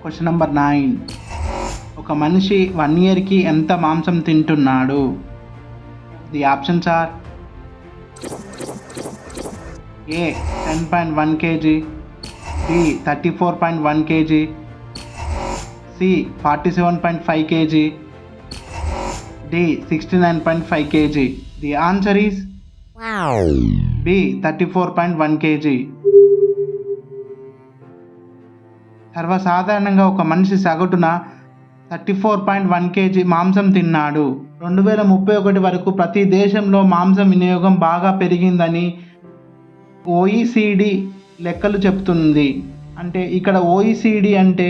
Question number nine ఒక మనిషి one ఇయర్కి ఎంత మాంసం తింటున్నాడు? The options are A ten point one KG B thirty four point one KG C forty seven point five KG D sixty nine point five KG the answer is B thirty four point one KG సర్వసాధారణంగా ఒక మనిషి సగటున thirty four point one KG మాంసం తిన్నాడు. రెండు వేల ముప్పై ఒకటి వరకు ప్రతి దేశంలో మాంసం వినియోగం బాగా పెరిగిందని ఓఈసిడి లెక్కలు చెప్తుంది అంటే ఇక్కడ ఓఈసిడి అంటే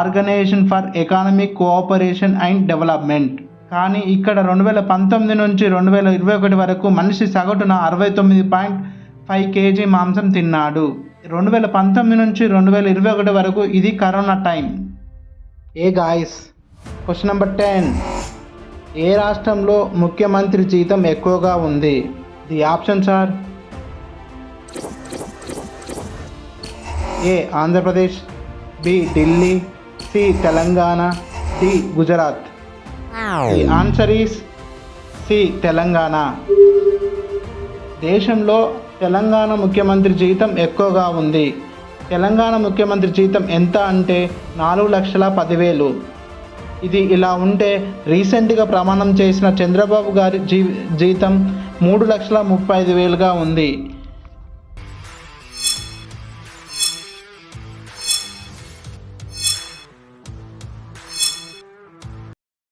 organisation for economic cooperation and development. కానీ ఇక్కడ రెండు వేల పంతొమ్మిది నుంచి రెండు వేల ఇరవై ఒకటి వరకు మనిషి సగటున అరవై తొమ్మిది పాయింట్ ఫైవ్ కేజీ మాంసం తిన్నాడు. రెండు వేల పంతొమ్మిది నుంచి రెండు వేల ఇరవై ఒకటి వరకు ఇది కరోనా టైం ఏ గాయస్? Question number ten. ఏ రాష్ట్రంలో ముఖ్యమంత్రి జీతం ఎక్కువగా ఉంది? The options are A Andhra Pradesh B Delhi C Telangana D Gujarat. The answer is C Telangana. దేశంలో తెలంగాణ ముఖ్యమంత్రి జీతం ఎక్కువగా ఉంది. తెలంగాణ ముఖ్యమంత్రి జీతం ఎంత అంటే నాలుగు లక్షల పదివేలు. ఇది ఇలా ఉంటే రీసెంట్గా ప్రమాణం చేసిన చంద్రబాబు గారి జీ జీతం మూడు లక్షల ముప్పై ఐదు వేలుగా ఉంది.